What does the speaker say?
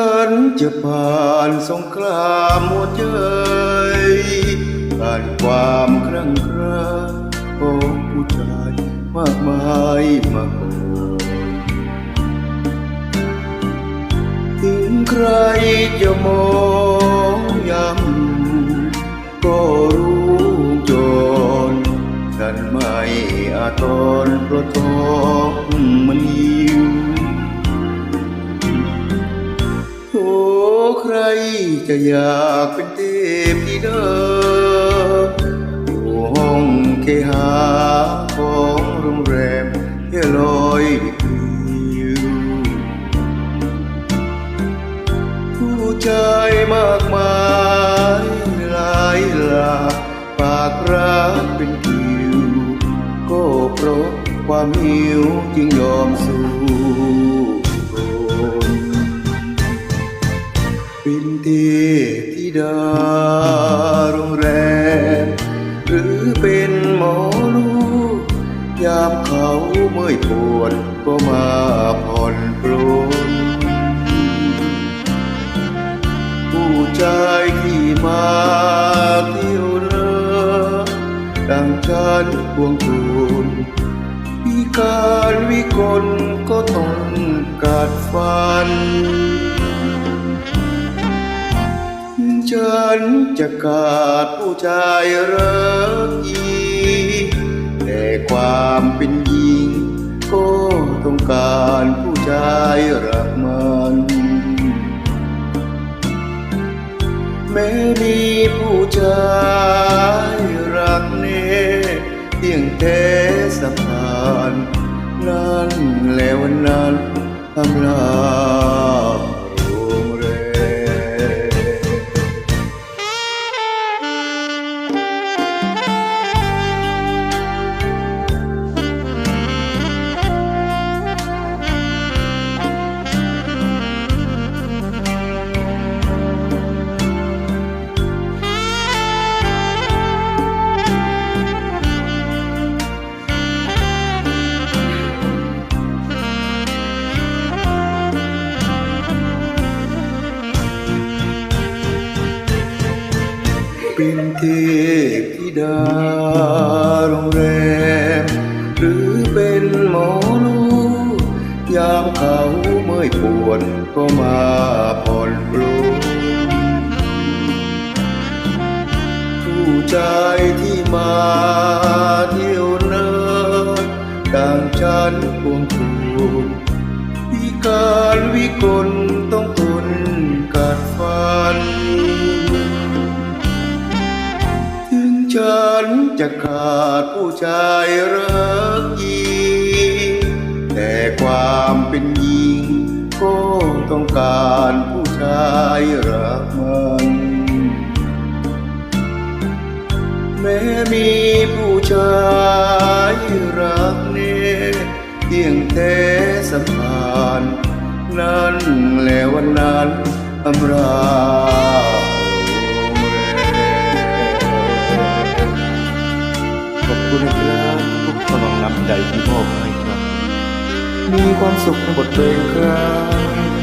ันจะผ่านสงครามหัวใจผ่านความครั่งคราของผู้ชายมากมายมาก่อนถึงใครจะมองย้ำก็รู้จนฉันไม่อาทรเพราะท้อง ใครจะอยากเป็นเทพที่เดิมอยู่ห้องเคหาของโรงแรมเที่ลอยวิวผู้ชายมากมายหลายหลากปากรักเป็นคิว ก็เพราะความหิวจึงยอมสู้ เทพธิดาโรงแรมหรือเป็นหมอลูก ยามเขาเมื่อยปวดก็มาผ่อนปลนผู้ชายที่มาเที่ยวเลอดังฉันพวงคุณพิการวิกลก็ต้องกัดฟัน ฉันจะขาดผู้ชายรักอีแต่ความเป็นหญิง ก็ต้องการผู้ชายรักมัน แม้มีผู้ชายรักเน่เพียงแค่สัมพันนั้นแล้ววันนั้นทำลา เป็นเทพธิดาโรงแรม หรือเป็นหมอลูกยามเขาเมื่อยปวดก็มาผ่อนปลนผู้ชายที่มาเที่ยวเนินดังฉันพวงคูณพิการวิกลต้องทนกัดฟัน จะขาดผู้ชายรักหญิงแต่ความเป็นหญิงก็ต้องการผู้ชายรักมัน แม้มีผู้ชายรักเน่เพียงแค่สัมพันธ์นั้นแล้ววันนั้นอำลา ใจที่มอบให้ครับ มีความสุขในบทเพลงครับ